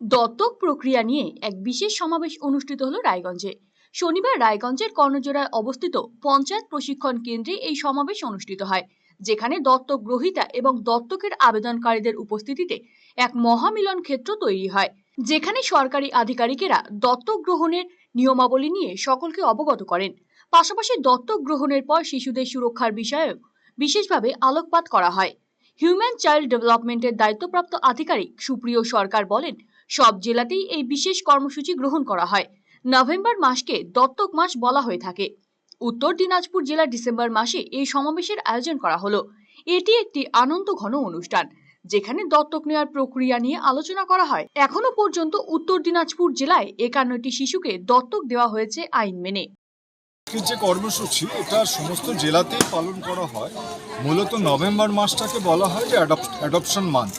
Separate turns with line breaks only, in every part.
দত্তক প্রক্রিয়া নিয়ে এক বিশেষ সমাবেশ অনুষ্ঠিত হলো রায়গঞ্জে। শনিবার রায়গঞ্জের কর্ণজোড়ায় অবস্থিত পঞ্চায়েত প্রশিক্ষণ কেন্দ্রে এই সমাবেশ অনুষ্ঠিত হয়, যেখানে দত্তক গ্রহীতা এবং দত্তকের আবেদনকারীদের উপস্থিতিতে এক মহামিলন ক্ষেত্র তৈরি হয়, যেখানে সরকারি আধিকারিকেরা দত্তক গ্রহণের নিয়মাবলী নিয়ে সকলকে অবগত করেন। পাশাপাশি দত্তক গ্রহণের পর শিশুদের সুরক্ষার বিষয়েও বিশেষভাবে আলোকপাত করা হয়। হিউম্যান চাইল্ড ডেভেলপমেন্টের দায়িত্বপ্রাপ্ত আধিকারিক সুপ্রিয় সরকার বলেন সব জেলাতেই এই বিশেষ কর্মসূচি গ্রহণ করা হয়। নভেম্বর মাসকে দত্তক মাস বলা হয়ে থাকে। উত্তর দিনাজপুর জেলার ডিসেম্বর মাসে এই সমাবেশের আয়োজন করা হলো। এটি একটি আনন্দ ঘন অনুষ্ঠান, যেখানে দত্তক নেওয়ার প্রক্রিয়া নিয়ে আলোচনা করা হয়। এখনও পর্যন্ত উত্তর দিনাজপুর জেলায় একান্নটি শিশুকে দত্তক দেওয়া হয়েছে আইন মেনে।
যে কর্মসূচি, এটা সমস্ত জেলাতেই পালন করা হয়। মূলত নভেম্বর মাসটাকে বলা হয় যে অ্যাডপশন মান্থ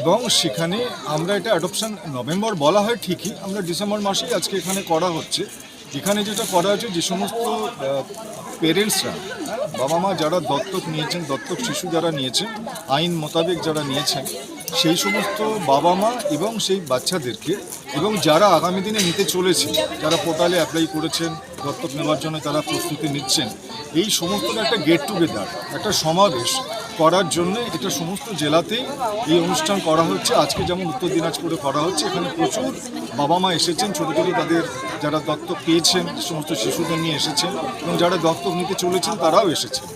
এবং সেখানে আমরা এটা অ্যাডপশন নভেম্বর বলা হয় ঠিকই, আমরা ডিসেম্বর মাসেই আজকে এখানে করা হচ্ছে। এখানে যেটা করা হচ্ছে যে সমস্ত পেরেন্টসরা বাবা মা যারা দত্তক নিয়েছেন, দত্তক শিশু যারা নিয়েছেন, আইন মোতাবেক যারা নিয়েছেন, সেই সমস্ত বাবা মা এবং সেই বাচ্চাদেরকে এবং যারা আগামী দিনে নিতে চলেছে যারা পোর্টালে অ্যাপ্লাই করেছেন, দত্তক নেওয়ার জন্য তারা প্রস্তুতি নিচ্ছেন, এই সমস্ত একটা গেট টুগেদার একটা সমাবেশ। করার জন্য এটা সমস্ত জেলাতেই এই অনুষ্ঠান করা হচ্ছে। আজকে যেমন উত্তর দিনাজপুরে করা হচ্ছে, এখানে প্রচুর বাবা মা এসেছেন, ছোটো ছোটো তাদের যারা দত্তক পেয়েছেন, সমস্ত শিশুদের নিয়ে এসেছেন এবং যারা দত্তক নিতে চলেছেন তারাও এসেছেন।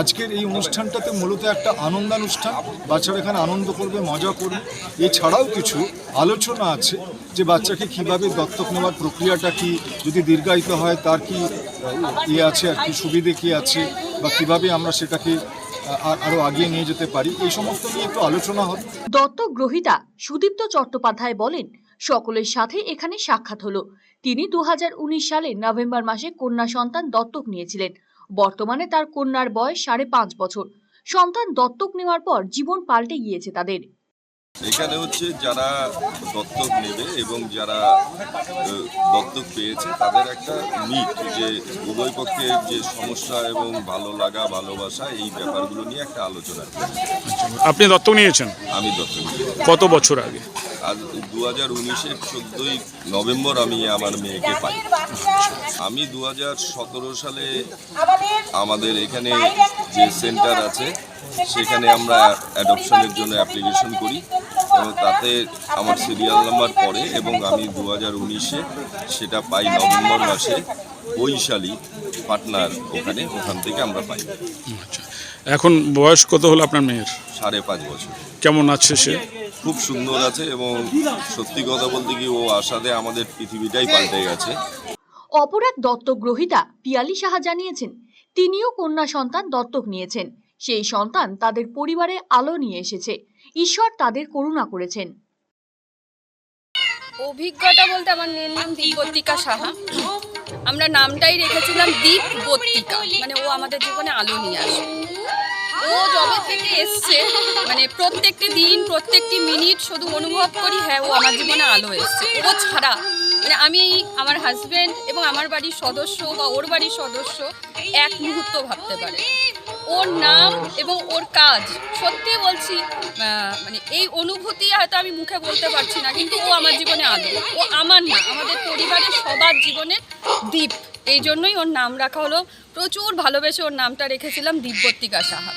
আজকের এই অনুষ্ঠানটাতে মূলত একটা আনন্দানুষ্ঠান, বাচ্চারা এখানে আনন্দ করবে, মজা করবে। এছাড়াও কিছু আলোচনা আছে যে বাচ্চাকে কীভাবে দত্তক নেওয়ার প্রক্রিয়াটা কি, যদি দীর্ঘায়িত হয় তার কি ইয়ে আছে আর কি, সুবিধে কী আছে বা কীভাবে আমরা সেটাকে আরও আগিয়ে নিয়ে যেতে পারি। এই সমস্ত নিয়ে একটু আলোচনা হবে
দত্তক গ্রহিতা সুদীপ্ত চট্টোপাধ্যায় বলেন, সকলের সাথে এখানে সাক্ষাৎ হলো। তিনি দু হাজার উনিশ সালে নভেম্বর মাসে কন্যা সন্তান দত্তক নিয়েছিলেন। বর্তমানে তার কন্যার বয়স সাড়ে পাঁচ বছর। সন্তান দত্তক নেওয়ার পর জীবন পাল্টে গিয়েছে তাদের।
এখানে হচ্ছে যারা দত্তক নেবে এবং যারা দত্তক পেয়েছে তাদের একটা মিট যে উভয় পক্ষের যে সমস্যা এবং ভালো লাগা ভালোবাসা এই ব্যাপারগুলো নিয়ে একটা আলোচনা
আপনি দত্তক নিয়েছেন?
আমি দত্তক।
কত বছর আগে?
আজ দু হাজার উনিশের চোদ্দোই নভেম্বর আমি আমার মেয়েকে পাই। আমি দু হাজার সতেরো সালে আমাদের এখানে যে সেন্টার আছে সেখানে আমরা অ্যাডপশনের জন্য অ্যাপ্লিকেশন করি। এবং তাতে আমার সিরিয়াল নাম্বার পড়ে এবং আমি দু হাজার উনিশে সেটা পাই নভেম্বর মাসে বৈশালী পাটনার ওখানে ওখান থেকে আমরা পাই।
আচ্ছা। এখন বয়স কত হলো আপনার মেয়ের?
সাড়ে পাঁচ বছর।
কেমন আছে সে?
খুব সুন্দর আছে এবং সত্যি কথা বলতে কি ও আসাতে আমাদের পৃথিবীটাই পাল্টে গেছে।
অপর এক দত্তক গ্রহীতা পিয়ালি সাহা জানিয়েছেন তিনিও কন্যা সন্তান দত্তক নিয়েছেন। সেই সন্তান তাদের পরিবারে আলো নিয়ে এসেছে। ঈশ্বর তাদের করুণা করেছেন।
অভিজ্ঞতা বলতে আমার মেয়ের নাম দীপবর্তিকা সাহা। আমরা নামটাই রেখেছিলাম দীপ বর্তিকা মানে ও আমাদের জীবনে আলো নিয়ে আসবে ও জবে থেকে এসছে। মানে প্রত্যেকটি দিন, প্রত্যেকটি মিনিট শুধু অনুভব করি হ্যাঁ ও আমার জীবনে আলো এসছে। ও ছাড়া। মানে আমি আমার হাজব্যান্ড এবং আমার বাড়ির সদস্য বা ওর বাড়ির সদস্য এক মুহূর্ত ভাবতে পারে। ওর নাম এবং ওর কাজ। সত্যি বলছি মানে এই অনুভূতি হয়তো আমি মুখে বলতে পারছি না, কিন্তু ও আমার জীবনে আলো। ও আমার না, আমাদের পরিবারের সবার জীবনে দ্বীপ এই জন্যই ওর নাম রাখা হলো। প্রচুর ভালোবেসে ওর নামটা রেখেছিলাম দীপবর্তিকা সাহা।